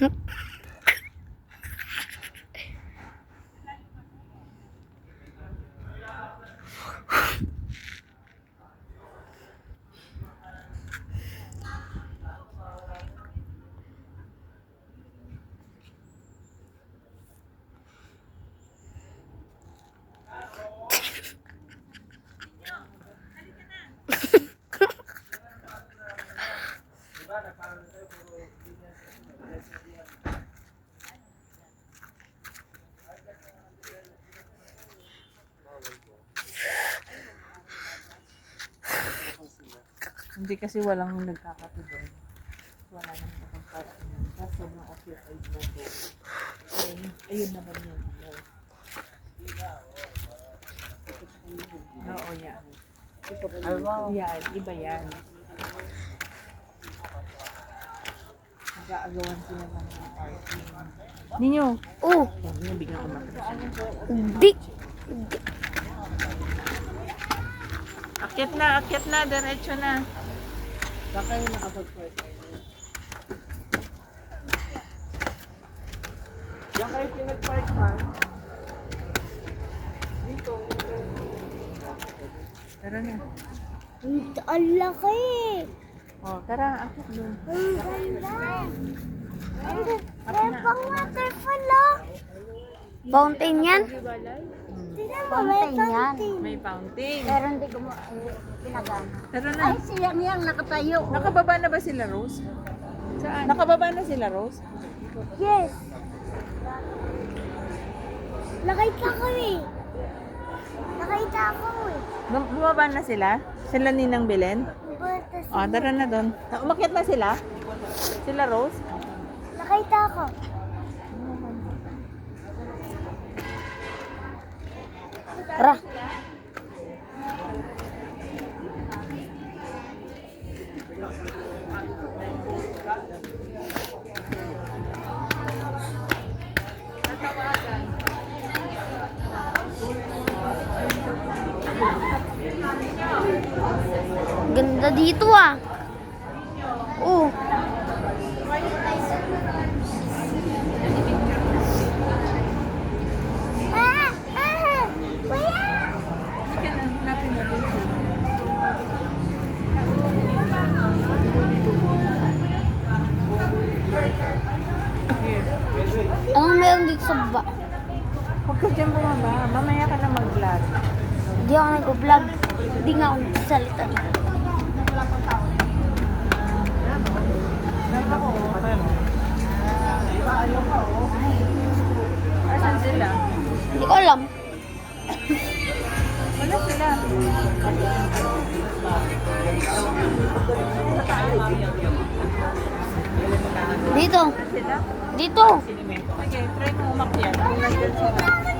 응? Hindi kasi walang nagkakape doon. Wala nang nakapagkainan. Kaso sobrang occupied na po. Ayun, ayun naman yun. Oo, yan. Yan, iba yan. Nag-aagawan sila ng mga parking. Ninyo! Oh, ninyo biglang umakit. di. Akyat na, akyat na, diretso na. Baka yung nakapag-park. Diyan kayo pinag-park man. Dito. Tara na. Ang laki. Oh, tara, akyat doon. Ang ganda. Meron pang waterfall, oh. Fountain yan? Tingnan mo, may fountain. May fountain. Pero hindi ko mo eh, pinagana. Tara na. Ay, siyang yang nakatayo. Nakababa na ba sila, Rose? Saan? Nakababa na sila, Rose? Yes. Nakita ko eh. Nakita ko eh. Bum- Bumaba na sila? Sila Ninang Belen? Oh, tara na doon. Umakyat na sila? Sila, Rose? Nakita ko. Tara. Ganda dito ah. Oh. Anong meron dito sa baba? Huwag ka dyan bumaba. Mamaya ka na mag-vlog. Hindi ako nag-vlog. Hindi nga ako nagsasalita. Dito. Dito. Sige, try mo umakyat.